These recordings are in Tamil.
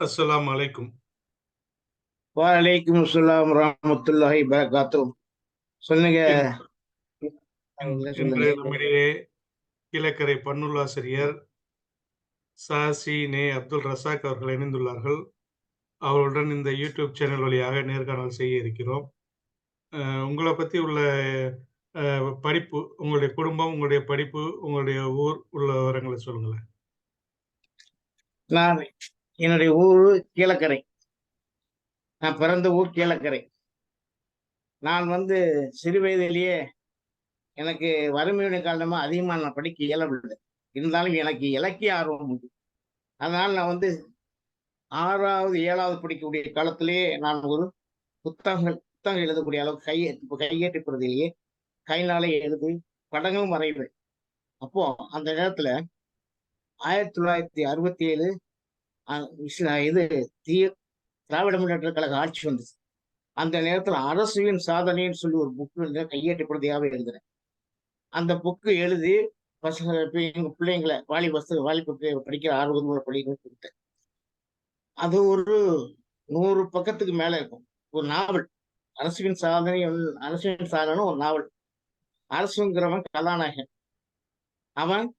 அஸ்ஸலாமு அலைக்கும். வலைக்கும் அஸ்ஸலாம் ரஹமத்துல்லாஹி பரகாத்து சொல்லுங்க. சொல்லுங்க. நம்மிடையே கீழக்கரை பன்னுல்லாசிரியர் சாசி நே அப்துல் ரசாக் அவர்கள் இணைந்துள்ளார்கள். அவருடன் இந்த யூடியூப் சேனல் வழியாக நேர்காணல் செய்ய இருக்கிறோம். உங்களை பற்றி உள்ள படிப்பு உங்களுடைய குடும்பம் உங்களுடைய படிப்பு உங்களுடைய ஊர் உள்ள விவரங்களை சொல்லுங்களேன். நான். என்னுடைய ஊர் கீழக்கரை. நான் பிறந்த ஊர் கீழக்கரை. நான் வந்து சிறு வயதிலேயே எனக்கு வறுமையுடைய காரணமாக அதிகமாக நான் படிக்க இயலவில்லை. இருந்தாலும் எனக்கு இலக்கிய ஆர்வம் உண்டு. அதனால் நான் வந்து ஆறாவது ஏழாவது படிக்கக்கூடிய காலத்திலேயே நான் ஒரு புத்தகங்கள் புத்தகம் எழுதக்கூடிய அளவுக்கு கை இப்போ கையேட்டு பிரதிலேயே கையினாலே எழுதி படங்களும் வரைவேன். அப்போ அந்த நேரத்துல ஆயிரத்தி தொள்ளாயிரத்தி அறுபத்தி ஏழு இது தீ திராவிட முன்னேற்ற கழக ஆட்சி வந்துச்சு. அந்த நேரத்தில் அரசுவின் சாதனைன்னு சொல்லி ஒரு புக்கு கையேட்டு பிரதியாவே எழுதுறேன் அந்த புக்கு எழுதி பசங்க எங்க பிள்ளைங்களை வாலி பஸ் வாலி படிக்கிற ஆர்வம் படிக்கணும்னு கொடுத்தேன். அது ஒரு நூறு பக்கத்துக்கு மேல இருக்கும். ஒரு நாவல். அரசுவின் சாதனை அரசுவின் சாதனை ஒரு நாவல். அரசுங்கிறவன் கதாநாயகன். அவன்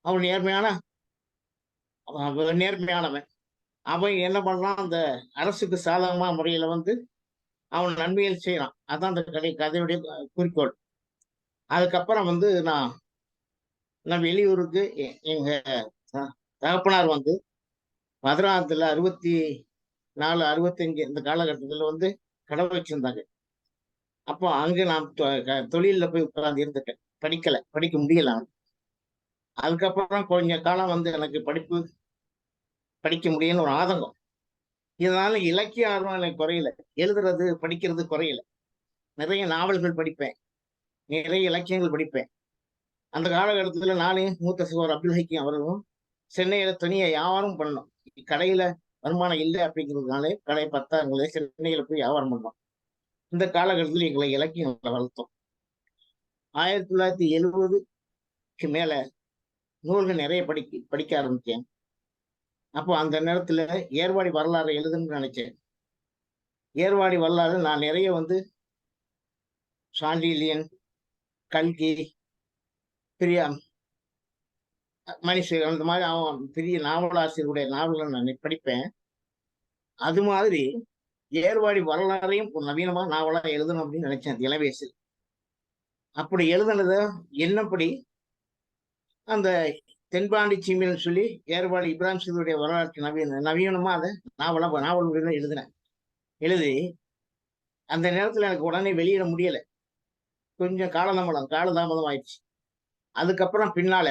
அவன் நேர்மையான நேர்மையானவன். அவன் என்ன பண்ணலாம் அந்த அரசுக்கு சாதகமான முறையில வந்து அவன் நன்மையில் செய்யறான். அதான் அந்த கதை கதையுடைய குறிக்கோள். அதுக்கப்புறம் வந்து நான் நான் வெளியூருக்கு எ- எங்க த- தகப்பனார் வந்து மதுராந்தத்துல அறுபத்தி நாலு அறுபத்தஞ்சு இந்த காலகட்டத்தில் வந்து கடை வச்சிருந்தாங்க. அப்போ அங்கே நான் தொழிலில் போய் உட்கார்ந்து இருந்துட்டேன். படிக்கலை. படிக்க முடியல அதுக்கப்புறம் கொஞ்ச காலம் வந்து எனக்கு படிப்பு படிக்க முடியும்னு ஒரு ஆதங்கம். இதனால இலக்கிய ஆர்வம் எனக்கு குறையல. எழுதுறது படிக்கிறது குறையல. நிறைய நாவல்கள் படிப்பேன். நிறைய இலக்கியங்கள் படிப்பேன். அந்த காலகட்டத்துல நானே மூத்த சிவர் அப்துல் ஹக்கீம் அவர்களும் சென்னையில தனியா வியாபாரம் பண்ணோம். கடையில வருமானம் இல்லை அப்படிங்கிறதுனாலே கடை பத்தாங்களே சென்னையில போய் வியாபாரம் பண்ணோம். இந்த காலகட்டத்தில் எங்களை இலக்கியங்களை வளர்த்தோம். ஆயிரத்தி தொள்ளாயிரத்தி எழுபதுக்கு மேல நூல்கள் நிறைய படிக்க படிக்க ஆரம்பிச்சேன். அப்போ அந்த நேரத்துல ஏர்வாடி வரலாறு எழுதுன்னு நினைச்சேன். ஏர்வாடி வரலாறு நான் நிறைய வந்து சாண்டிலியன் கல்கி பிரியா மணிஷேகர் அந்த மாதிரி அவன் பெரிய நாவலாசிரியருடைய நாவல்களை நான் படிப்பேன். அது மாதிரி ஏர்வாடி வரலாறையும் ஒரு நவீனமா நாவலா எழுதணும் அப்படின்னு நினைச்சேன் அந்த இளவயசில். அப்படி எழுதுனத என்னப்படி? அந்த தென்பாண்டி சீமைன்னு சொல்லி ஏர்வாடி இப்ராஹிம் சீதுடைய வரலாற்று நவீன நவீனமா அதை நாவலா நாவல் முடிவு எழுதினேன். எழுதி அந்த நேரத்துல எனக்கு உடனே வெளியிட முடியலை. கொஞ்சம் காலதாமதம் காலதாமதம் ஆயிடுச்சு. அதுக்கப்புறம் பின்னால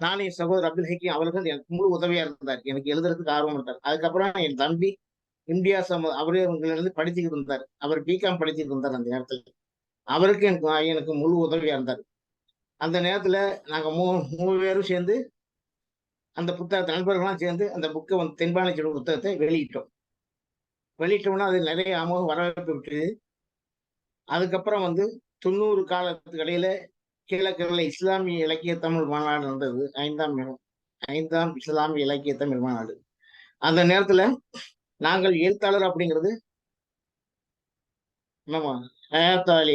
நானே சகோதரர் அப்துல் ஹக்கீம் அவர்கள் எனக்கு முழு உதவியா இருந்தார். எனக்கு எழுதுறதுக்கு ஆர்வம் இருந்தார். அதுக்கப்புறம் என் தம்பி இந்தியா சம அவரே இருந்து படிச்சுக்கிட்டு இருந்தார். அவர் பிகாம் படிச்சுட்டு இருந்தார் அந்த நேரத்துல. அவருக்கு எனக்கு எனக்கு முழு உதவியா இருந்தார். அந்த நேரத்துல நாங்க மூ மூணு பேரும் சேர்ந்து அந்த புத்தகத்தை நண்பர்கள்லாம் சேர்ந்து அந்த புக்கை வந்து தென்பாண்டிச்சோட புத்தகத்தை வெளியிட்டோம். வெளியிட்டோம்னா அது நிறைய அமோக வரவேற்பு விட்டுது அதுக்கப்புறம் வந்து தொண்ணூறு காலத்துக்கு இடையில கிழக்கிழல இஸ்லாமிய இலக்கிய தமிழ் மாநாடு நடந்தது. ஐந்தாம் ஐந்தாம் இஸ்லாமிய இலக்கிய தமிழ் மாநாடு. அந்த நேரத்துல நாங்கள் எழுத்தாளர் அப்படிங்கிறது நம்ம ஹயாத்தாலி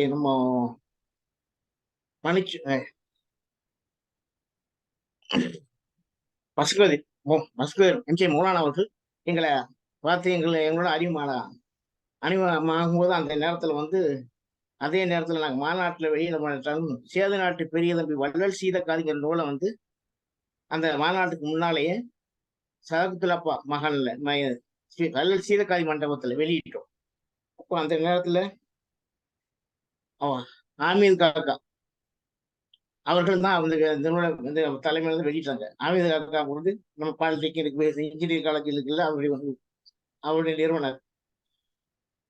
மன்னிச்சு மணிச்சு மஸ்கதி எம்ஜே மௌலானா அவர்கள் எங்களை பார்த்து எங்களை எங்களோட அறிமுகமான அறிமுகமாகும் போது அந்த நேரத்துல வந்து அதே நேரத்துல நாங்க மாநாட்டுல வெளியில பண்ணிட்டாலும் சேது நாட்டு பெரிய தம்பி வள்ளல் சீதக்காதிங்கிற நூலை வந்து அந்த மாநாட்டுக்கு முன்னாலேயே சதகுத்துலப்பா மகன்ல ம- ஸ்ரீ- வள்ளல் சீதக்காதி மண்டபத்துல வெளியிட்டோம். அப்போ அந்த நேரத்துல அவன் ஆமீர் காக்கா அவர்கள் தான் அவங்க இந்த தலைமையில இருந்து வெளியிட்டாங்க. ஆமீர் காக்கா வந்து நம்ம பாலிடெக்னிக் இன்ஜினியரிங் காலேஜ் இருக்குல்ல அவருடைய வந்து அவருடைய நிறுவனர்.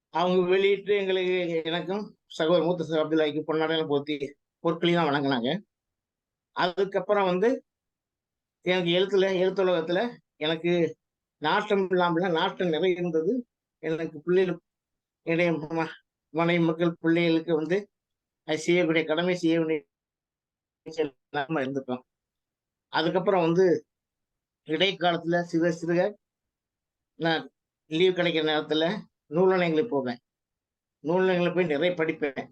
அவங்க வெளியிட்டு எங்களுக்கு எனக்கும் சகோதர மூத்த சகோதரர் அப்துல்லாய்க்கு பொன்னாடையில போத்தி பொருட்களையும் தான் வழங்கினாங்க. அதுக்கப்புறம் வந்து எனக்கு எழுத்துல எழுத்துலகத்துல எனக்கு நாட்டம் இல்லாமல் நாட்டம் நிறைய இருந்தது. எனக்கு பிள்ளைகள் என்னுடைய ம- மனைவி மக்கள் பிள்ளைகளுக்கு வந்து அது செய்யக்கூடிய கடமை செய்ய வேண்டிய நாம இருந்துட்டோம். அதுக்கப்புறம் வந்து இடைக்காலத்துல சிறுக சிறுக நான் லீவ் கிடைக்கிற நேரத்துல நூலகங்களுக்கு போவேன். நூலகங்களில் போய் நிறைய படிப்பேன்.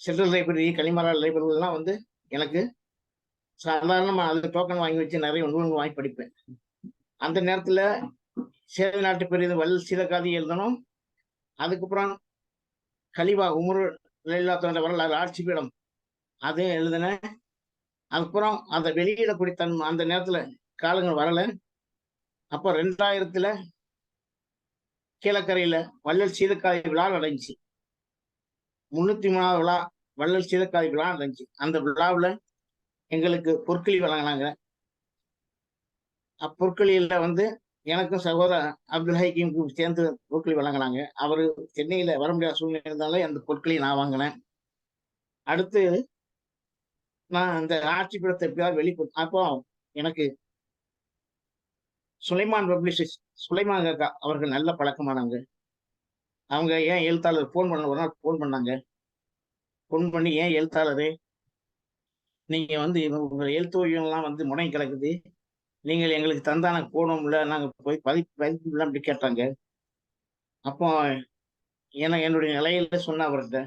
சென்ட்ரல் லைப்ரரி கலிமரா லைப்ரரிலாம் வந்து எனக்கு சாதாரணமாக அது டோக்கன் வாங்கி வச்சு நிறைய நூல்கள் வாங்கி படிப்பேன். அந்த நேரத்தில் சேவை நாட்டு பெரிய வல் சீலக்காதி எழுதணும். அதுக்கப்புறம் கலிவா உமரு தோன்ற வரலாறு ஆட்சி பீடம் அதையும் எழுதினேன் அதுக்கப்புறம் அதை வெளியிடக்கூடிய தன் அந்த நேரத்தில் காலங்கள் வரலை. அப்போ ரெண்டாயிரத்துல கீழக்கரையில வள்ளல் சீலக்காதி விழா நடந்துச்சு. முன்னூத்தி மூணாவது விழா வள்ளல் சீலக்காதி விழா நடந்துச்சு. அந்த விழாவில் எங்களுக்கு பொற்களி வழங்கினாங்க. அப்பொற்களியில வந்து எனக்கும் சகோதரர் அப்துல் ஹக்கீமுக்கும் சேர்ந்து பொற்களி வழங்கினாங்க. அவர் சென்னையில வர முடியாத சூழ்நிலை இருந்தாலும் அந்த பொற்களி நான் வாங்கினேன். அடுத்து நான் அந்த ஆட்சி படத்தை எப்படியாவது வெளிக்கொ அப்போ எனக்கு சுலைமான் பப்ளிஷிஸ் சுலைமான் காக்கா அவர்கள் நல்ல பழக்கமானாங்க. அவங்க ஏன் எழுத்தாளர் ஃபோன் பண்ண ஒரு நாள் ஃபோன் பண்ணாங்க. ஃபோன் பண்ணி ஏன் எழுத்தாளரு நீங்க வந்து உங்க எழுத்தோவியம்லாம் வந்து முடங்கி கிடக்குது. நீங்கள் எங்களுக்கு தந்தான போனோம்ல நாங்கள் போய் பதி பதிப்புல அப்படி கேட்டாங்க. அப்போ ஏன்னா என்னுடைய நிலையில சொன்ன அவர்கிட்ட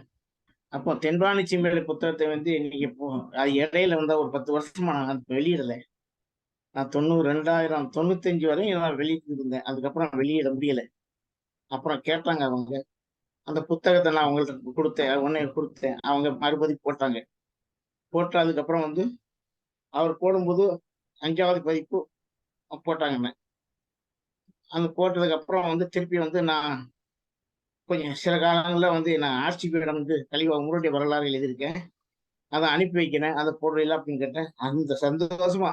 அப்போ தென்பாணி சிம்மேளி புத்தகத்தை வந்து இன்னைக்கு போ அது இடையில வந்தா ஒரு பத்து வருஷமா நான் வெளியிடலை. நான் தொண்ணூறு ரெண்டாயிரம் தொண்ணூத்தஞ்சு வரையும் நான் வெளியிட்டிருந்தேன். அதுக்கப்புறம் வெளியிட முடியல. அப்புறம் கேட்டாங்க அவங்க. அந்த புத்தகத்தை நான் அவங்கள்ட்ட கொடுத்தேன். உடனே கொடுத்தேன். அவங்க மறுபதி போட்டாங்க. போட்டதுக்கப்புறம் வந்து அவர் போடும்போது அஞ்சாவது பதிப்பு போட்டாங்க. அந்த போட்டதுக்கு அப்புறம் வந்து திருப்பி வந்து நான் கொஞ்சம் சில காலங்களில் வந்து நான் ஆட்சி பீடம் வந்து கழிவா உங்களுடைய வரலாறு எழுதியிருக்கேன். அதை அனுப்பி வைக்கிறேன். அதை போடுறீங்களா அப்படின்னு கேட்டேன். அந்த சந்தோஷமா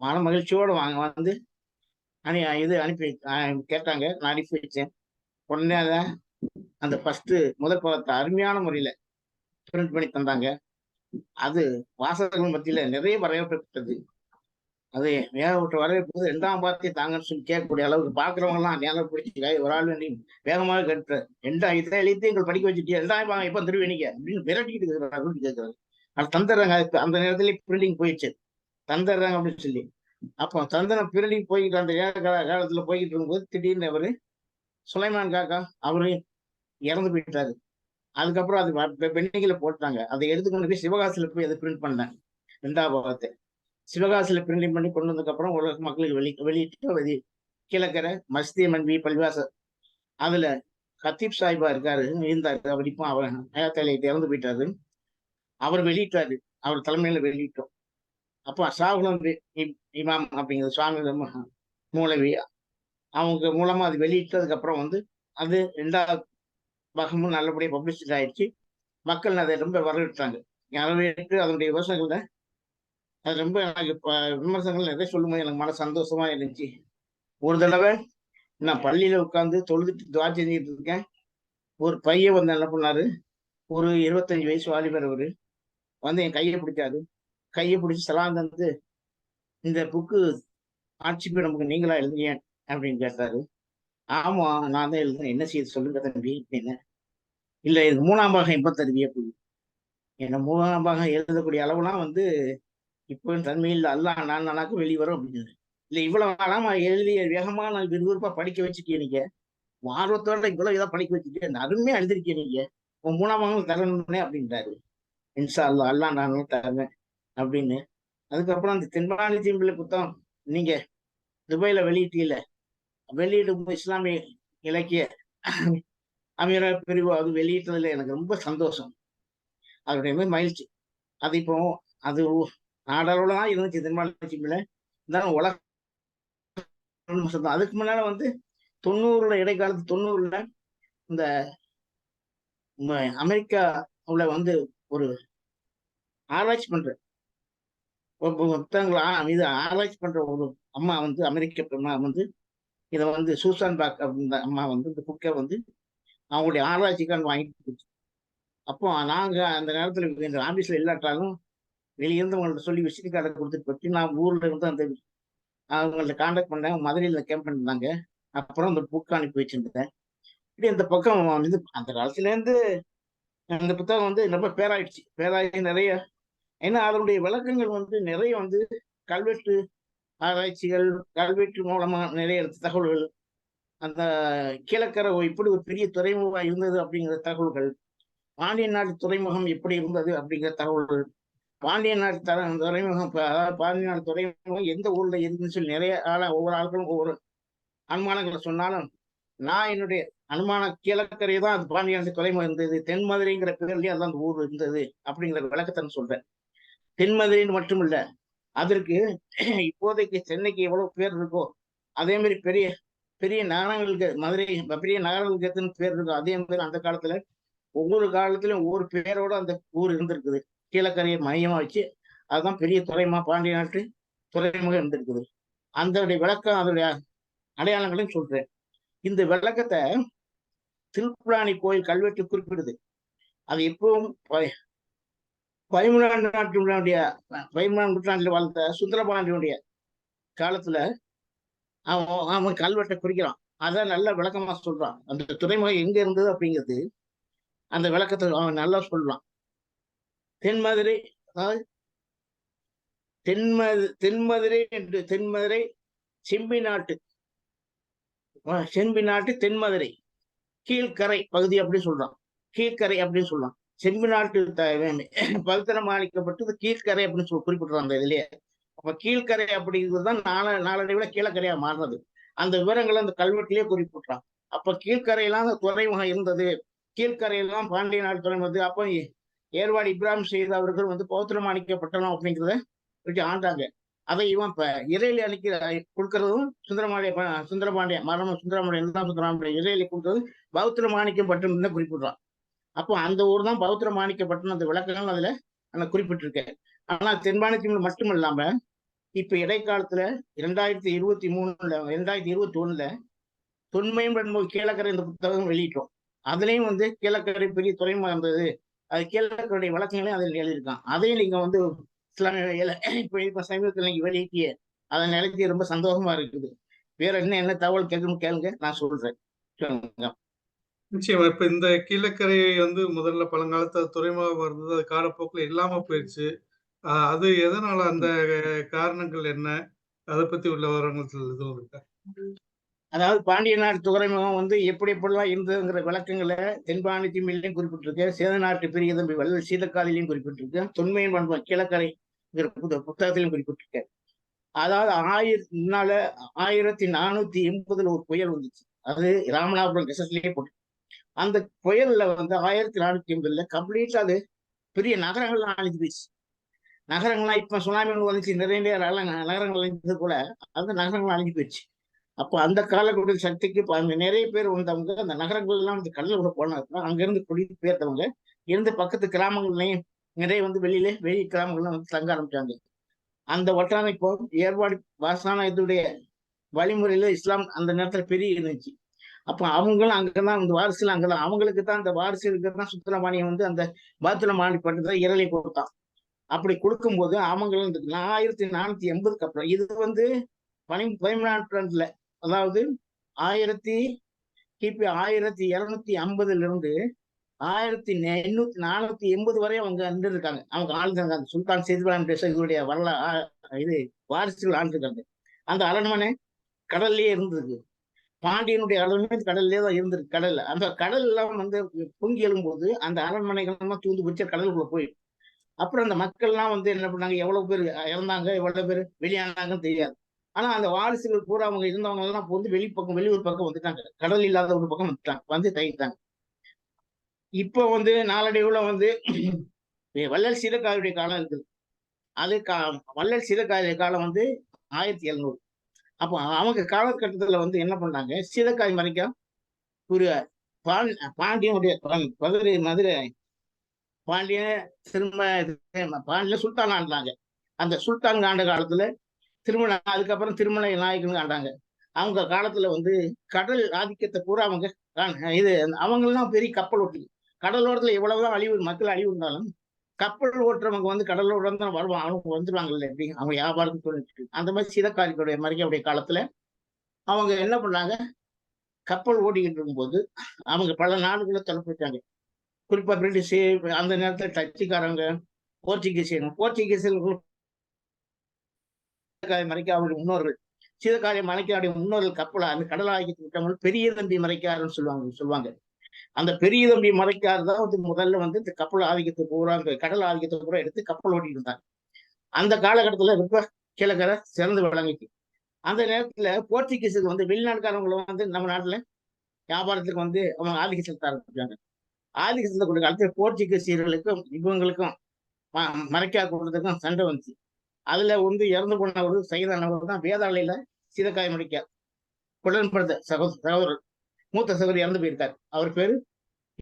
மன மகிழ்ச்சியோடு வாங்க வந்து அனி இது அனுப்பி கேட்டாங்க. நான் அனுப்பி வச்சேன் உடனே அதை அந்த ஃபஸ்ட்டு முதல் பதத்தை அருமையான முறையில் பிரிண்ட் பண்ணி தந்தாங்க. அது வாசகர்கள் மத்தியில் நிறைய வரவேற்பட்டது அது வேகப்பட்ட வரவேற்பது ரெண்டாம் பாத்தியை தாங்கன்னு சொல்லி கேட்கக்கூடிய அளவுக்கு பாக்குறவங்க எல்லாம் நேரம் பிடிச்சி ஒரு ஆள் வேண்டி வேகமாக கட்டுற ரெண்டாம் இதை எழுதி எங்களை படிக்க வச்சுட்டு ரெண்டாயிரம் வாங்க எப்ப நீங்க? அப்படின்னு விரட்டிக்கிட்டு இருக்கிறாரு கேட்கிறாரு அது தந்துடுறாங்க அந்த நேரத்துல பிரிண்டிங் போயிடுச்சு. தந்துடுறாங்க அப்படின்னு சொல்லி. அப்போ தந்தன பிரிண்டிங் போய்கிட்டு அந்த ஏழ காலத்துல போய்கிட்டு இருக்கும்போது திடீர்னு அவரு சுலைமான் காக்கா அவரு இறந்து போயிட்டாரு. அதுக்கப்புறம் அது பெண்ணிகளை போட்டாங்க. அதை எடுத்துக்கொண்டு போய் சிவகாசியில போய் அதை பிரிண்ட் பண்ணேன். ரெண்டாவது பாகத்தை. சிவகாசியில பிரிண்டிங் பண்ணி கொண்டு வந்ததுக்கப்புறம் உலக மக்களுக்கு வெளி வெளியிட்டு வெளி கீழக்கரை மஸ்தி மன்பி பல்வாச. அதில் கத்தீப் சாஹிபா இருக்காரு இருந்தார் அவர் அவர் ஹயாத்தாலையிட்டு இறந்து போயிட்டாரு. அவர் வெளியிட்டாரு அவர் தலைமையில வெளியிட்டோம். அப்போ சாகுலம் இமாம் அப்படிங்கிற சுவாமி மூலவி அவங்க மூலமா அது வெளியிட்டதுக்கப்புறம் வந்து அது ரெண்டாவது பாகமும் நல்லபடியாக பப்ளிசிட்டி ஆயிடுச்சு. மக்கள் அதை ரொம்ப வரவேற்றாங்க. வரவேற்று அதனுடைய விமர்சனங்கள்ல அது ரொம்ப எனக்கு விமர்சனங்கள் நிறைய சொல்லும்போது எனக்கு மன சந்தோஷமா இருந்துச்சு. ஒரு தடவை நான் பள்ளியில உட்காந்து தொழுதுட்டு துவா செஞ்சுட்டு இருக்கேன். ஒரு பையன் வந்து என்ன பண்ணாரு? ஒரு இருபத்தஞ்சு வயசு வாலிபர் அவரு வந்து என் கையை பிடிச்சாரு. கையை பிடிச்சி சலாம் தந்து இந்த புக்கு ஆட்சி நமக்கு நீங்களா எழுதுங்க அப்படின்னு கேட்டாரு. ஆமா நான் தான் எழுதுறேன் என்ன செய்யுது சொல்லுங்க தம்பி அப்படின்னு இல்லை இது மூணாம் பாகம் எப்போ தருவியா போய் என்ன மூணாம் பாகம் எழுதக்கூடிய அளவுலாம் வந்து இப்போ தன்மையில் அல்ல நான் நாளாக்கும் வெளிவரும் அப்படின்னு இல்ல இவ்வளவு காலமா எழுதிய வேகமா நான் விறுவிறுப்பா படிக்க வச்சுட்டேன் நீங்க ஆர்வத்தோட இவ்வளவு இதை படிக்க வச்சுட்டேன் அருமையா எழுதிருக்கேன் நீங்க. உன் மூணாம் தரணும்னே அப்படின்றாரு. இன்சா அல்லா அல்லா நானும் தரேன் அப்படின்னு. அதுக்கப்புறம் அந்த தென்பாணி தீம்பிள்ளை புத்தகம் நீங்க துபாயில வெளியிட்டீல வெளியிடும் இஸ்லாமிய இலக்கிய அமீர பிரிவு அது வெளியிட்டதுல எனக்கு ரொம்ப சந்தோஷம். அதோடைய மகிழ்ச்சி. அது இப்போ அது நாடளவுலதான் இருந்துச்சு திருமணச்சிப்பில் இருந்தாலும் உலக அதுக்கு முன்னால வந்து தொண்ணூறுல இடைக்காலத்து தொண்ணூறுல இந்த அமெரிக்கா உள்ள வந்து ஒரு ஆராய்ச்சி பண்ற புத்தகங்கள் இது ஆராய்ச்சி பண்ற ஒரு அம்மா வந்து அமெரிக்க அம்மா வந்து இதை வந்து சூசான் பாக் அப்படின்ற அம்மா வந்து இந்த புக்கை வந்து அவங்களுடைய ஆராய்ச்சிக்கான வாங்கிட்டு போச்சு. அப்போ நாங்க அந்த நேரத்துல இந்த ஆபீஸ்ல இல்லாட்டாலும் வெளியிருந்து அவங்கள்ட்ட சொல்லி விசிட் கார்டை கொடுத்துட்டு போச்சு நான் ஊர்ல இருந்து அந்த அவங்கள்ட்ட காண்டாக்ட் பண்ணேன். மதுரையில் கேம்ப் பண்ணிருந்தாங்க அப்புறம் அந்த புக் அனுப்பி வச்சிருந்தேன். இப்படி அந்த பக்கம் வந்து அந்த காலத்துலேருந்து அந்த புத்தகம் வந்து ரொம்ப பேராயிடுச்சு. பேராயி நிறைய ஏன்னா அதனுடைய விளக்கங்கள் வந்து நிறைய வந்து கல்வெட்டு ஆராய்ச்சிகள் கல்வெட்டு மூலமா நிறைய தகவல்கள் அந்த கீழக்கரை இப்படி ஒரு பெரிய துறைமுகம் இருந்தது அப்படிங்கிற தகவல்கள் பாண்டிய நாடு துறைமுகம் எப்படி இருந்தது அப்படிங்கிற தகவல்கள் பாண்டிய நாட்டு தர துறைமுகம் அதாவது பாண்டிய நாடு துறைமுகம் எந்த ஊர்ல இருக்குன்னு சொல்லி நிறைய ஆள ஒவ்வொரு ஆட்களும் ஒவ்வொரு அனுமானங்களை சொன்னாலும் நான் என்னுடைய அனுமான கீழக்கரை தான் அது பாண்டிய நாட்டு துறைமுகம் இருந்தது. தென்மதுரைங்கிற பேர்லயே அதான் அந்த ஊர் இருந்தது அப்படிங்கிற விளக்கத்தை நான் சொல்றேன். தென்மதுரைன்னு மட்டும் இல்ல அதற்கு இப்போதைக்கு சென்னைக்கு எவ்வளவு பேர் இருக்கோ அதே மாதிரி பெரிய பெரிய நகரங்களுக்கு மதுரை பெரிய நகரங்களுக்கு எத்தனை பேர் இருக்கோ அதே மாதிரி அந்த காலத்துல ஒவ்வொரு காலத்திலும் ஒவ்வொரு பேரோட அந்த ஊர் இருந்திருக்குது. கீழக்கரையை மையமா வச்சு அதுதான் பெரிய துறைமா பாண்டிய நாட்டு துறைமுகம் இருந்திருக்குது. அந்த விளக்கம் அதனுடைய அடையாளங்களையும் சொல்றேன். இந்த விளக்கத்தை திருப்புராணி கோயில் கல்வெட்டு குறிப்பிடுது. அது எப்பவும் பதிமூணாம் நாட்டினுடைய பதிமூணாம் நூற்றாண்டில் வாழ்ந்த சுந்தரபாண்டியனுடைய காலத்துல அவன் அவன் கல்வெட்டை குறிக்கிறான். அதான் நல்ல விளக்கமா சொல்றான். அந்த துறைமுகம் எங்க இருந்தது அப்படிங்கிறது அந்த விளக்கத்தை அவன் நல்லா சொல்றான். தென்மதுரை அதாவது தென்மது தென்மதுரை என்று தென்மதுரை செம்பி நாட்டு செம்பி நாட்டு தென்மதுரை கீழ்கரை பகுதி அப்படின்னு சொல்றான். கீழ்கரை அப்படின்னு சொல்றான். செம்பி நாட்டு த- அளிக்கப்பட்டது கீழ்கரை அப்படின்னு சொல்லி குறிப்பிட்றான் அந்த இதுலயே. அப்ப கீழ்கரை அப்படிங்கிறது தான் நாள நாளடைவுல கீழக்கரையா மாறினது. அந்த விவரங்களை அந்த கல்வெட்டிலேயே குறிப்பிட்டுறான் அப்ப கீழ்கரையெல்லாம் அந்த துறைமுகம் இருந்தது. கீழ்கரையெல்லாம் பாண்டிய நாடு துறைமுகம் அப்போ ஏர்வாடி இப்ராஹிம் செய்த அவர்கள் வந்து பௌத்திரம் அணிக்கப்பட்டனும் அப்படிங்கிறத வச்சு ஆண்டாங்க. அதை இவன் இப்ப இறையில அணிக்க கொடுக்கறதும் சுந்தரமாடைய சுந்தரபாண்டிய மரணம் சுந்தரமாண்டியன் தான் சுந்தரமாடைய இறையில கொடுத்தது பௌத்திர மாணிக்கப்பட்டனம் தான் குறிப்பிடுறான். அப்போ அந்த ஊர் தான் பௌத்திர மாணிக்கப்பட்டம் அந்த விளக்கங்கள் அதுல நான் குறிப்பிட்டிருக்கேன் ஆனா தென்பாண்டியத்தில் மட்டும் இல்லாம இப்ப இடைக்காலத்துல இரண்டாயிரத்தி இருபத்தி மூணுல இரண்டாயிரத்தி இருபத்தி ஒண்ணுல தொன்மையும் பன்மொழி கீழக்கரை இந்த புத்தகம் வெளியிட்டோம். அதுலயும் வந்து கீழக்கரை பெரிய துறைமுகம் இருந்தது அது கேள்வர்களுடைய வழக்கங்களையும் அதில் எழுதியிருக்கான். அதையும் நீங்க வந்து இஸ்லாமிய இப்ப இப்ப சமீபத்தில் நீங்க வெளியிட்டிய அதை நிலைச்சி ரொம்ப சந்தோஷமா இருக்குது. வேற என்ன என்ன தகவல் கேட்கணும் கேளுங்க நான் சொல்றேன். சொல்லுங்க. நிச்சயமா இப்ப இந்த கீழக்கரை வந்து முதல்ல பழங்காலத்துல துறைமுகம் இருந்தது அது காலப்போக்கில் இல்லாம போயிடுச்சு. அது எதனால அந்த காரணங்கள் என்ன? அதை பத்தி உள்ள விவரங்கள் எதுவும் இருக்கா. அதாவது பாண்டிய நாட்டு துறைமுகம் வந்து எப்படி எப்படிலாம் இருந்ததுங்கிற விளக்கங்களை தென்பாண்டி திமிலையும் குறிப்பிட்டிருக்கு சேத நாட்டு பெரிய தம்பி வள்ளல் சீதக்காலிலையும் குறிப்பிட்டிருக்கு தொன்மையின் பண்பு கிழக்கரை புத்தகத்திலையும் குறிப்பிட்டிருக்கு. அதாவது ஆயிரத்தி முன்னால ஆயிரத்தி நானூத்தி எண்பதுல ஒரு புயல் வந்துச்சு. அது ராமநாதபுரம் கெசட்லயே போட்டு. அந்த புயல்ல வந்து ஆயிரத்தி நானூத்தி எண்பதுல கம்ப்ளீட்டா அது பெரிய நகரங்கள்லாம் அழிஞ்சு போயிடுச்சு. நகரங்கள்லாம் இப்ப சுனாமி வந்துச்சு நிறைய நிறைய நகரங்கள் அழிஞ்சது போல அந்த நகரங்கள் அழிஞ்சு போயிடுச்சு. அப்போ அந்த காலக்கூடிய சக்திக்கு அங்க நிறைய பேர் வந்தவங்க அந்த நகரங்கள் எல்லாம் வந்து கூட போனதுக்கு அங்க இருந்து குடிபெயர்ந்தவங்க இருந்து பக்கத்து கிராமங்கள்லையும் நிறைய வந்து வெளியில வெளி கிராமங்கள்லாம் வந்து தங்க ஆரம்பிச்சாங்க. அந்த வட்டாரம் இப்போ ஏற்பாடு வாசான இதோடைய வழிமுறையில இஸ்லாம் அந்த நேரத்துல பெரிய இருந்துச்சு. அப்போ அவங்களும் அங்கதான் அந்த வாரிசுல அங்கதான் அவங்களுக்கு தான் அந்த வாரிசு தான் சுத்திரமானியம் வந்து அந்த பாத்துல மாடிப்பட்டு தான் இரலை கொடுத்தான். அப்படி கொடுக்கும்போது அவங்களும் ஆயிரத்தி நானூத்தி எண்பதுக்கு அப்புறம் இது வந்து பனி பதிமூணாண்டுல அதாவது ஆயிரத்தி கிபி ஆயிரத்தி இருநூத்தி ஐம்பதுல இருந்து ஆயிரத்தி எண்ணூத்தி நானூத்தி எண்பது வரை அவங்க இருந்திருக்காங்க. அவங்க ஆழ்ந்திருக்காங்க சுல்தான் செய்திவாளன் பேச இதனுடைய வரலா இது வாரிசுகள் ஆழ்ந்திருக்காங்க. அந்த அரண்மனை கடல்லையே இருந்திருக்கு. பாண்டியனுடைய அரண்மனை கடல்லே தான் இருந்திருக்கு கடல்ல. அந்த கடல் எல்லாம் வந்து பொங்கி எழும்போது அந்த அரண்மனைகளெல்லாம் தூந்து பிடிச்ச கடலுக்குள்ள போயிடும் அப்புறம் அந்த மக்கள்லாம் வந்து என்ன பண்ணாங்க? எவ்வளவு பேர் இறந்தாங்க? எவ்வளவு பேர் வெளியானாங்கன்னு தெரியாது. ஆனா அந்த வாரிசுகள் பூரா அவங்க இருந்தவங்க எல்லாம் வந்து வெளிப்பக்கம் வெளியூர் பக்கம் வந்துட்டாங்க. கடல் இல்லாத ஒரு பக்கம் வந்துட்டாங்க. வந்து தங்கிட்டாங்க இப்போ வந்து நாளடைவுல வந்து வள்ளல் சீதக்காயுடைய காலம் இருக்குது. அது கா வள்ளல் சீதக்காயுடைய காலம் வந்து ஆயிரத்தி எழுநூறு. அப்போ அவங்க காலகட்டத்துல வந்து என்ன பண்ணாங்க? சீதக்காய் மறைக்க ஒரு பாண் பாண்டியனுடைய மதுரை மதுரை பாண்டிய திரும்ப பாண்டிய சுல்தான் ஆண்டாங்க அந்த சுல்தான் ஆண்ட காலத்துல திருமண அதுக்கப்புறம் திருமண நாயக்கன் ஆண்டாங்க. அவங்க காலத்துல வந்து கடல் ஆதிக்கத்தை பூரா அவங்க இது அவங்கெல்லாம் பெரிய கப்பல் ஓட்டி. கடலோரத்துல எவ்வளவுதான் அழிவு மக்கள் அழிவு இருந்தாலும் கப்பல் ஓட்டுறவங்க வந்து கடலோட தான் வருவாங்க. அவங்க வந்துருவாங்கல்ல எப்படி? அவங்க வியாபாரம் சொல்லிட்டு அந்த மாதிரி சீதக்காரிகளுடைய மறைக்கவுடைய காலத்துல அவங்க என்ன பண்ணாங்க? கப்பல் ஓட்டிக்கிட்டு இருக்கும்போது அவங்க பல நாடுகளை தலைப்பிட்டாங்க குறிப்பா பிரிட்டிஷ் அந்த நேரத்துல டச்சுக்காரங்க போர்ச்சுகீசியன் போர்ச்சுகீசியர்கள் மறைக்க மறைக்காவுடைய முன்னோர்கள். சீதக்காரிய மறைக்காவுடைய முன்னோர்கள் கப்பலா அந்த கடல் ஆகிட்டு விட்டவங்க பெரிய தம்பி மறைக்காருன்னு சொல்லுவாங்க சொல்லுவாங்க. அந்த பெரிய தம்பி மறைக்காரு தான் வந்து முதல்ல வந்து இந்த கப்பல் ஆதிக்கத்தை பூரா கடல் ஆதிக்கத்தை பூரா எடுத்து கப்பல் ஓட்டிட்டு இருந்தாங்க அந்த காலகட்டத்துல ரொம்ப கிழக்கரை சிறந்து விளங்கிச்சு அந்த நேரத்துல போர்ச்சுகீஸுக்கு வந்து வெளிநாட்டுக்காரங்களும் வந்து நம்ம நாட்டுல வியாபாரத்துக்கு வந்து அவங்க ஆதிக்க செலுத்த ஆரம்பிச்சாங்க. ஆதிக்க செலுத்தக்கூடிய காலத்துல போர்ச்சுகீசியர்களுக்கும் இவங்களுக்கும் மறைக்கா கொடுத்ததுக்கும் சண்டை வந்துச்சு. அதுல வந்து இறந்து போனவர் சைதானவர் தான் வேதாளையில சீதக்காய முடிக்கார் உடன்படுத்த சகோ சகோதரர் மூத்த சகோதரர் இறந்து போயிருக்காரு. அவர் பேரு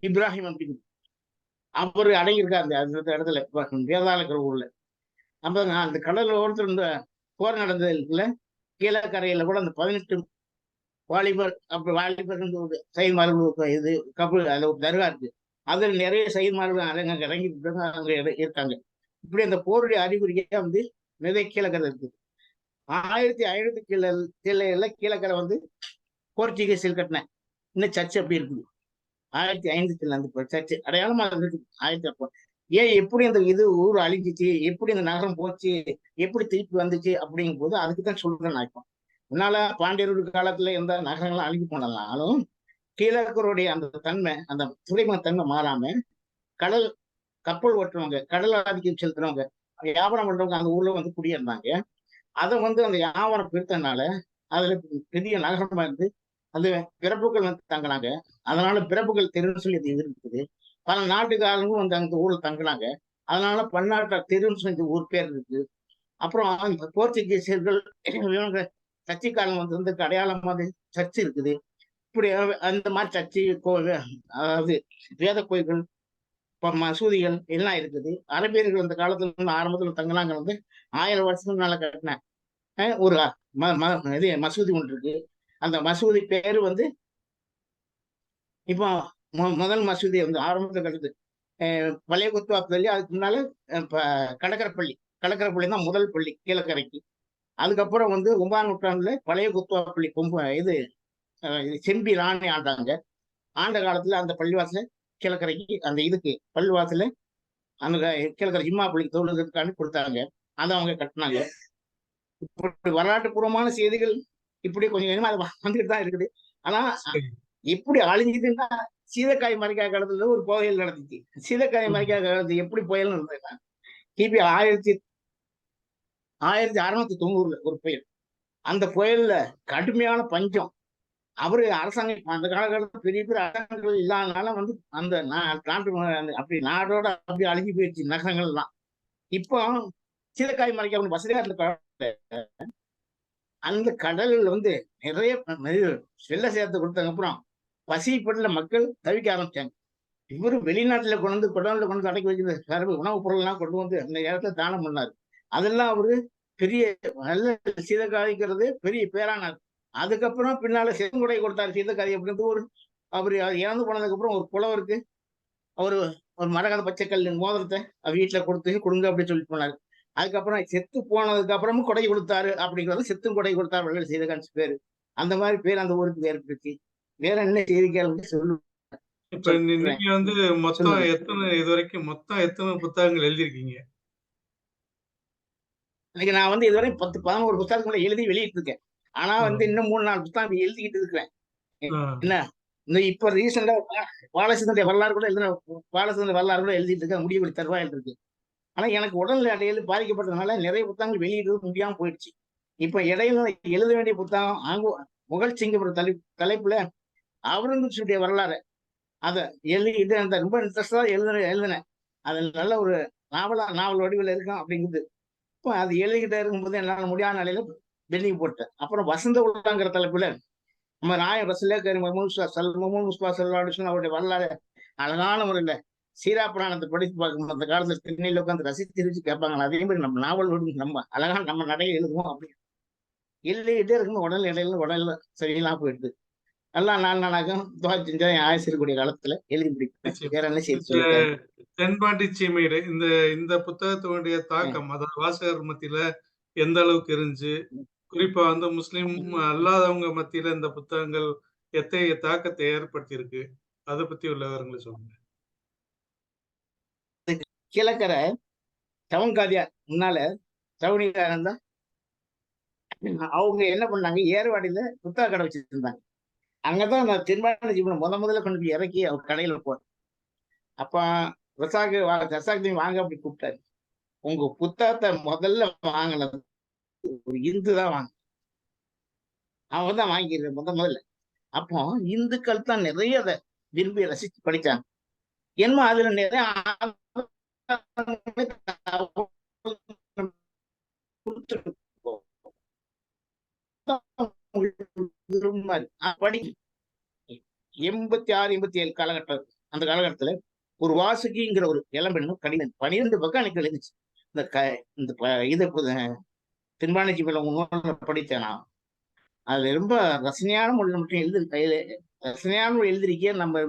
இப்ராஹிம் அப்படின்னு. அவர் அடங்கியிருக்கார் அந்த இடத்துல வேதாளக்கிற ஊர்ல அப்ப அந்த கடல் ஓரத்தில் இருந்த போர் நடந்ததுல கீழக்கரையில கூட அந்த பதினெட்டு வாலிபர் அப்ப வாலிபர் ஒரு இது கப்பல் அதுல ஒரு தர்கா இருக்கு. அதுல நிறைய சைன்மார்கள் அங்க அரங்க இருக்காங்க, இருக்காங்க இப்படி அந்த போருடைய அறிகுறியா வந்து நிறைய கீழக்கரை இருக்கு ஆயிரத்தி ஐநூத்தி கீழ கீழே கீழக்கரை வந்து போர்ச்சுகீஸில் கட்டினேன் இன்னும் சர்ச் அப்படி இருக்குது. ஆயிரத்தி ஐநூத்தி அந்த சர்ச் அடையாளமா இருக்கு ஆயிரத்தி அப்போ ஏன் எப்படி அந்த இது ஊர் அழிஞ்சிச்சு? எப்படி இந்த நகரம் போச்சு? எப்படி திருப்பி வந்துச்சு? அப்படிங்கும் போது அதுக்கு தான் சொல்றேன் நான் இப்போ. முன்னால பாண்டியருடைய காலத்துல எந்த நகரங்களும் அழிஞ்சு போனாலும் கீழக்கருடைய அந்த தன்மை அந்த துறைமுக தன்மை மாறாம கடல் கப்பல் ஓட்டுறவங்க கடல் ஆதிக்கம் செலுத்துறவங்க வியாபாரம் பண்றவங்க அந்த ஊர்ல வந்து குடியிருந்தாங்க. அதை வந்து அந்த வியாபாரம் பிரித்தனால அதுல பெரிய நகரமா இருந்து அந்த பிறப்புகள் வந்து தங்கினாங்க. அதனால பிறப்புகள் தெருன்னு சொல்லி அது இருக்குது. பல நாட்டுக்காரங்களும் வந்து அந்த ஊர்ல தங்கினாங்க. அதனால பன்னாட்டு தெருன்னு சொல்லி இந்த ஊர் பேர் இருக்கு. அப்புறம் அந்த போர்ச்சுகீசியர்கள் இவங்க சர்ச்சைக்காரங்க வந்து வந்து அடையாளம் மாதிரி சர்ச்சு இருக்குது. இப்படி அந்த மாதிரி சர்ச்சு கோவில் அதாவது வேத கோயில்கள் இப்போ மசூதிகள் எல்லாம் இருக்குது. அரபியர்கள் அந்த காலத்துல இருந்து ஆரம்பத்துல தங்கினாங்க வந்து ஆயிரம் வருஷத்துக்கு மேல கட்டின ஒரு ம- ம- இது மசூதி ஒன்று இருக்கு. அந்த மசூதி பேரு வந்து இப்போ முதல் மசூதி வந்து ஆரம்பத்தில் கட்டுது. அஹ் பழைய குத்துவா பள்ளி அதுக்கு முன்னால அஹ் கடற்கரைப்பள்ளி. கடற்கரைப்பள்ளி தான் முதல் பள்ளி கீழக்கரைக்கு. அதுக்கப்புறம் வந்து ஒன்பதாம் நூற்றாண்டுல பழைய குத்துவா பள்ளி கொம்பு இது அஹ் இது செம்பி ராணி ஆண்டாங்க. ஆண்ட காலத்துல அந்த பள்ளிவாசல கீழக்கரைக்கு அந்த இதுக்கு பள்ளிவாசல அந்த கீழக்கரை ஜிம்மா பள்ளிக்கு தொழுகிறதுக்காண்டி கொடுத்தாங்க. அதை அவங்க கட்டினாங்க. இப்படி வரலாற்றுப்பூர்வமான செய்திகள் இப்படி கொஞ்சம் கொஞ்சமா அது வந்துட்டு தான் இருக்குது. ஆனா. எப்படி அழிஞ்சுதுன்னா சீதக்காய் மறைக்காய் காலத்துல ஒரு புயல் நடந்துச்சு. சீதக்காய் மறைக்காய் காலத்து எப்படி புயல் நடந்ததுன்னா கிபி ஆயிரத்தி ஆயிரத்தி அறுநூத்தி தொண்ணூறுல ஒரு புயல் அந்த புயல்ல கடுமையான பஞ்சம். அவரு அரசாங்கம் அந்த காலகட்டத்தில் பெரிய பெரிய அரசாங்கங்கள் இல்லாதனால வந்து அந்த நாட்டு அப்படி நாடோட அப்படி அழிஞ்சு போயிடுச்சு நகரங்கள்லாம். இப்போ சீலக்காய் மலைக்கு அவங்க வசதியாக இருந்த அந்த கடல்ல வந்து நிறைய செல்ல சேர்த்து கொடுத்ததுக்கு அப்புறம் பசிப்படல மக்கள் தவிக்க ஆரம்பிச்சாங்க. இவரு வெளிநாட்டுல கொண்டு வந்து குடல்ல கொண்டு அடக்கி வைக்கிற சரவு உணவுப் பொருள் எல்லாம் கொண்டு வந்து அந்த இடத்துல தானம் பண்ணாரு. அதெல்லாம் அவரு பெரிய நல்ல சீதக்காதிக்கிறது பெரிய பேரானார் அதுக்கப்புறம் பின்னால செங்குடை கொடுத்தாரு சீதக்காதி அப்படின்றது ஒரு அவர் இறந்து போனதுக்கு அப்புறம் ஒரு புலவருக்கு அவரு ஒரு மரகத பச்சைக்கல் மோதிரத்தை வீட்டுல கொடுத்து கொடுங்க அப்படின்னு சொல்லி போனாரு. அதுக்கப்புறம் செத்து போனதுக்கு அப்புறமும் கொடை கொடுத்தாரு அப்படிங்கிறது செத்தும் கொடை கொடுத்தாரு வள்ளல் சீதகாந்த் பேரு. அந்த மாதிரி பேர் அந்த ஊருக்கு ஏற்பட்டுச்சு வேற என்ன செய்திகள் சொல்லு இப்ப நீங்க வந்து மொத்தம். எத்தனை இது வரைக்கும் மொத்தம் எத்தனை புத்தகங்கள் எழுதியிருக்கீங்க? இன்னைக்கு நான் வந்து இதுவரை பத்து பதினோரு புத்தகங்களை எழுதி வெளியிட்டு இருக்கேன் ஆனா வந்து இன்னும் மூணு நாலு புத்தகம் எழுதிக்கிட்டு இருக்கிறேன். ஆ, இந்த இப்ப ரீசெண்டா பாலச்சந்திர வரலாறு கூட எழுதின பாலச்சந்திர வரலாறு கூட எழுதிட்டு இருக்கேன். முடிவு தருவாயில் இருக்கு. ஆனா எனக்கு உடல்நிலை அடையில் பாதிக்கப்பட்டதுனால நிறைய புத்தகங்கள் வெளியிடுறது முடியாம போயிடுச்சு. இப்ப இடையில எழுத வேண்டிய புத்தகம் ஆங்கு முகல் சிங்கப்பூர் தலை தலைப்புல அவுரங்கசீடைய வரலாறு. அதை எழுதிட்டு அந்த ரொம்ப இன்ட்ரெஸ்டா எழுதுன எழுதினேன் அது நல்ல ஒரு நாவலா நாவல் வடிவில் இருக்கும் அப்படிங்குது. இப்போ அது எழுதிக்கிட்டே இருக்கும்போது என்னால் முடியாத நிலையில பெண்டிங் போட்டேன் அப்புறம் வசந்த உள்ளாங்கிற தலைப்புல நம்ம ராய ரசலே கரி மமூன் சல் மமூன் முஸ்பா சல்லாடிஷன் அவருடைய வரலாறு அழகான முறையில சீரா புராணத்தை படித்து பார்க்கும் அந்த காலத்துல திண்ணையில உட்காந்து ரசித்து ரசிச்சு கேட்பாங்க அதே மாதிரி நம்ம நாவல் நம்ம அழகா நம்ம நடையை எழுதுவோம் அப்படி எழுதிக்கிட்டே இருக்கும்போது உடல் இடையில உடல்ல சரியில்லாம் போயிடுது. நல்லா நாள் நாளாகும் துவா செஞ்சா என் ஆயுசு இருக்கக்கூடிய காலத்துல எழுதி முடிப்பேன். வேற என்ன செய்தி தென்பாண்டி சீமையில இந்த இந்த புத்தகத்தினுடைய தாக்கம் அதாவது வாசகர் மத்தியில எந்த அளவுக்கு இருந்துச்சு? குறிப்பா வந்து முஸ்லீம் அல்லாதவங்க மத்தியில இந்த புத்தகங்கள் எத்தகைய தாக்கத்தை ஏற்படுத்தியிருக்கு? அதை பத்தி உள்ள விவரங்களை சொல்லுங்க. கிழக்கரை டவுன் காதியார் முன்னால தான் அவங்க என்ன பண்ணாங்க? ஏர்வாடியில புத்தக கடை வச்சிருந்தாங்க. இருந்தாங்க அங்கதான் நான் திருமண ஜீவனை முத முதல்ல கொண்டு போய் இறக்கி அவர் கடையில போனேன் அப்ப ரசாக்கு வா- ரசாக்கு வாங்க அப்படி கூப்பிட்டாரு. உங்க புத்தகத்தை முதல்ல வாங்கினது ஒரு இந்து தான் வாங்க. அவன் தான் வாங்கிடுறேன் முத முதல்ல. அப்போ இந்துக்கள் தான் நிறைய அதை விரும்பி ரசிச்சு படிச்சாங்க. என்ன அதுல நிறைய படி எண்பத்தி ஆறு எண்பத்தி ஏழு காலகட்டம் அந்த காலகட்டத்துல ஒரு வாசுகிங்கிற ஒரு இளம்பெண்ணும் கடிதம் பனிரெண்டு பக்கம் எனக்கு எழுந்துச்சு. இந்த க இந்த ப- இது திருமணஜி படித்தேன் நான் அது ரொம்ப ரசனையான மொழி மட்டும் எழுதி கையில ரசனையான மொழி எழுதிருக்கே நம்ம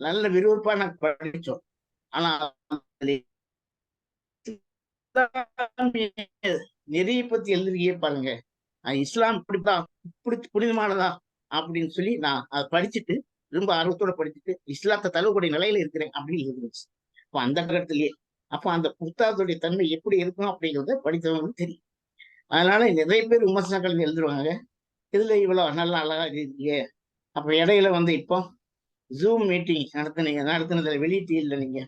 நல்ல விறுவிறுப்பா நாங்கள் படிச்சோம் ஆனா நெறிய பத்தி எழுதிருக்கே பாருங்க. இஸ்லாம் இப்படிதான் இப்படி புனிதமானதா அப்படின்னு சொல்லி நான் அதை படிச்சுட்டு ரொம்ப ஆர்வத்தோட படிச்சுட்டு இஸ்லாத்தை தழுவக்கூடிய நிலையில இருக்கிறேன் அப்படின்னு இருந்துச்சு அப்போ அந்த கட்டத்திலேயே அப்போ அந்த புத்தகத்துடைய தன்மை எப்படி இருக்கும் அப்படிங்கறத படித்தவங்களுக்கு தெரியும். அதனால நிறைய பேர் விமர்சனங்கள் எழுதுருவாங்க. இதுல இவ்வளவு நல்லா அழகா இருக்கீங்க அப்ப இடையில வந்து இப்போ ஜூம் மீட்டிங் நடத்துனீங்க. நடத்துனதுல வெளியிட்டு இல்லை நீங்க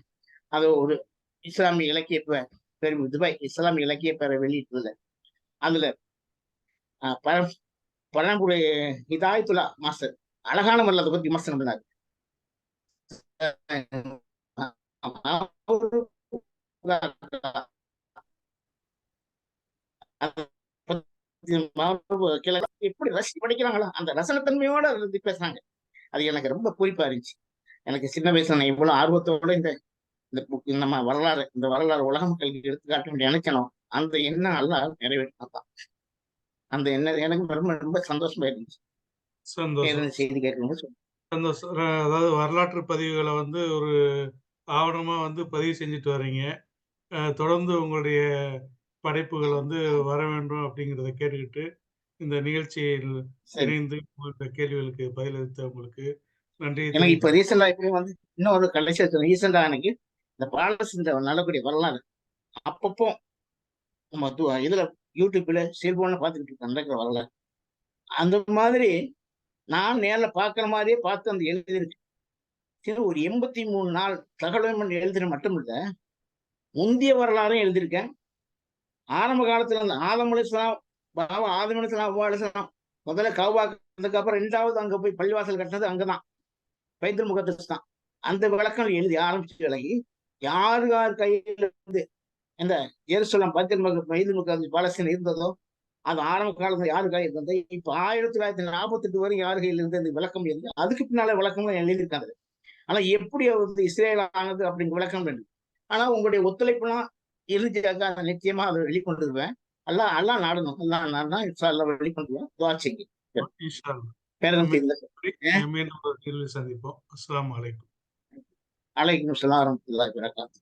அது ஒரு இஸ்லாமிய இலக்கிய பெரும் துபாய் இஸ்லாமிய இலக்கிய பெற வெளியிட்டதுல அதுல ஆஹ் பழ பழங்குடி இதாயத்துலா மாஸ்டர். அழகான முறையில் அதை பத்தி விமர்சனம் பண்ணாரு அவரு அதை பத்தி கிழ- எப்படி ரசி படிக்கிறாங்களா அந்த ரசனத்தன்மையோட பேசுறாங்க. அது எனக்கு ரொம்ப குறிப்பா இருந்துச்சு. எனக்கு சின்ன வயசுல நான் இவ்வளவு ஆர்வத்தோட இந்த இந்த நம்ம வரலாறு இந்த வரலாறு உலக மக்களுக்கு எடுத்துக்காட்ட வேண்டிய நினைக்கணும் அந்த எண்ணம் நல்லா நிறைவேற்றினான் அந்த எண்ணம் எனக்கு ரொம்ப ரொம்ப சந்தோஷமா இருந்துச்சு. சந்தோஷம். செய்தி கேட்கணும்னு சொல்லுங்க. அந்த ச- அஹ் அதாவது வரலாற்று பதிவுகளை வந்து ஒரு ஆவணமா வந்து பதிவு செஞ்சுட்டு வர்றீங்க அஹ் தொடர்ந்து உங்களுடைய படைப்புகள் வந்து வர வேண்டும் அப்படிங்கிறத கேட்டுக்கிட்டு இந்த நிகழ்ச்சியில் இணைந்து உங்களுடைய கேள்விகளுக்கு பதிலளித்த உங்களுக்கு நன்றி. எனக்கு இப்ப ரீசெண்டா இப்ப வந்து இன்னொரு கடைசி ரீசெண்டா எனக்கு இந்த பாலஸ்தீன நல்லக்கூடிய வரலாறு அப்பப்போ நம்ம இதுல யூடியூப்ல செல்போன்ல பாத்துக்கிட்டு இருக்கோம் நடக்கிற வரலாறு அந்த மாதிரி நான் நேர்ல பாக்குற மாதிரியே பார்த்து அந்த எழுதியிருக்கு. சரி ஒரு எண்பத்தி மூணு நாள் தகவல் எழுதுறது மட்டும் இல்ல முந்தைய வரலாறும் எழுதியிருக்கேன். ஆரம்ப காலத்துல இருந்த ஆதம் அலிஸ்லாம் பாபா ஆதம் அலிஸ்லாம் அவ்வா அலிஸ்லாம் முதல்ல கௌபா அப்புறம் ரெண்டாவது அங்க போய் பள்ளிவாசல் கட்டினது அங்கதான். பைத்தல் முகத்தஸ் தான் அந்த விளக்கம் எழுதி ஆரம்பிச்சு விலகி யார் யார் கையில இருந்து இந்த எருசலம் பைத்தல் முக பைத்தல் முக பாலஸ்தீன் இருந்ததோ அது ஆரம்ப காலத்துல யாரு கையில் இருந்தது? இப்ப ஆயிரத்தி தொள்ளாயிரத்தி நாற்பத்தி எட்டு வரை யார் கையில் இருந்து அந்த விளக்கம் இருந்து அதுக்கு பின்னால விளக்கம்லாம் எழுதியிருக்காங்க. ஆனா எப்படி அது வந்து இஸ்ரேல் ஆனது அப்படிங்கிற விளக்கம் வேண்டும் ஆனா உங்களுடைய ஒத்துழைப்புலாம் இருந்துச்சாக்கா அதை நிச்சயமா அதை வெளிக்கொண்டுருவேன். எல்லாம் எல்லாம் நாடணும். எல்லாம் வெளிக்கொண்டுருவேன். துவாச்சிங்க இன்ஷா இல்லை மீண்டும் ஒரு தீர்வில் சந்திப்போம். அஸ்ஸலாமு அலைக்கும். அலைக்கும் சலாம் வரமத்துல்லாஹி வரகாத்து